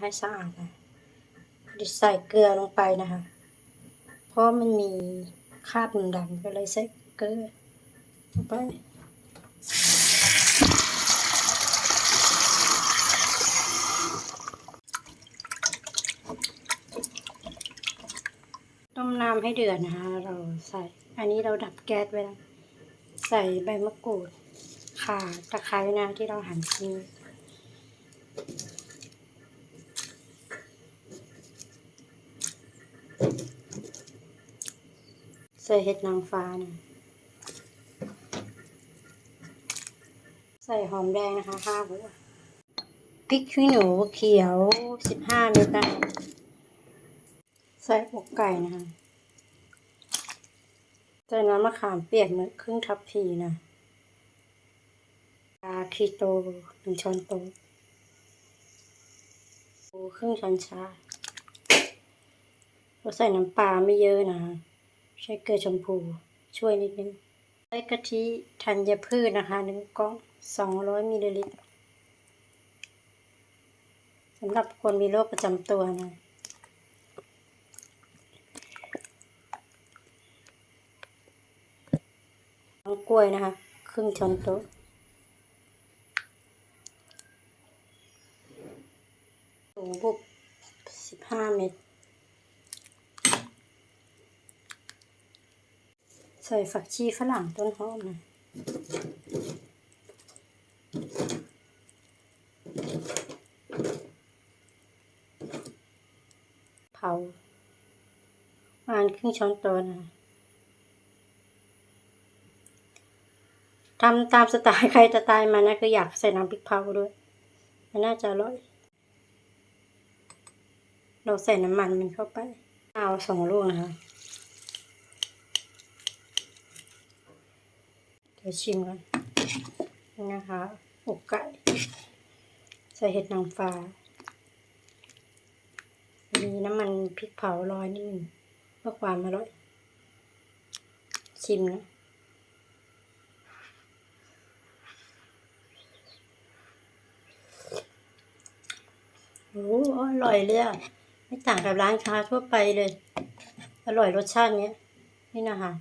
ให้สะอาดนะดิใส่เกลือลงไปนะคะ เพราะมันมีคราบดำๆก็เลยใส่เกลือลงไปต้มน้ำให้เดือดนะคะ เราใส่ อันนี้เราดับแก๊สไว้แล้ว ใส่ใบมะกรูด ข่า ตะไคร้นะที่เราหั่นทิ้ง ใส่เห็ดนางฟ้านะใส่หอมแดงนะคะห้าหัวพริกขี้หนูเขียวสิบห้าเม็ดนะใส่อกไก่นะคะใส่น้ำมะขามเปียกเนื้อครึ่งทัพพีนะปลาคีโตหนึ่งช้อนโต๊ะครึ่งช้อนชาเราใส่น้ำปลาไม่เยอะนะ ใช้เกลือชมพูช่วยนิดนึงใส่กะทิธัญพืชนะคะหนึ่งกล่องสองร้อยมิลลิลิตรสำหรับคนมีโรคประจำตัวนะน้ำกล้วยนะคะ ครึ่งช้อนโต๊ะถุงบุบสิบห้าเม็ด ใส่ฝักชีฝรั่งต้นหอมนะเผาประมาณครึ่งช้อนโต๊ะนะทำตามสไตล์ใครสไตล์มันนะคืออยากใส่น้ำพริกเผาด้วย มันน่าจะอร่อย เราใส่น้ำมันมันเข้าไป เอาสองลูกนะคะ ดี๋ยวชิมกันนี่นะคะอกไก่ ใส่เห็ดนางฟ้า มีน้ำมันพริกเผาลอยนิดนึงเพื่อความอร่อย ชิมนะโอ้อร่อยเลยอะ ไม่ต่างกับร้านค้าทั่วไปเลย อร่อยรสชาติเนี้ย นี่นะคะ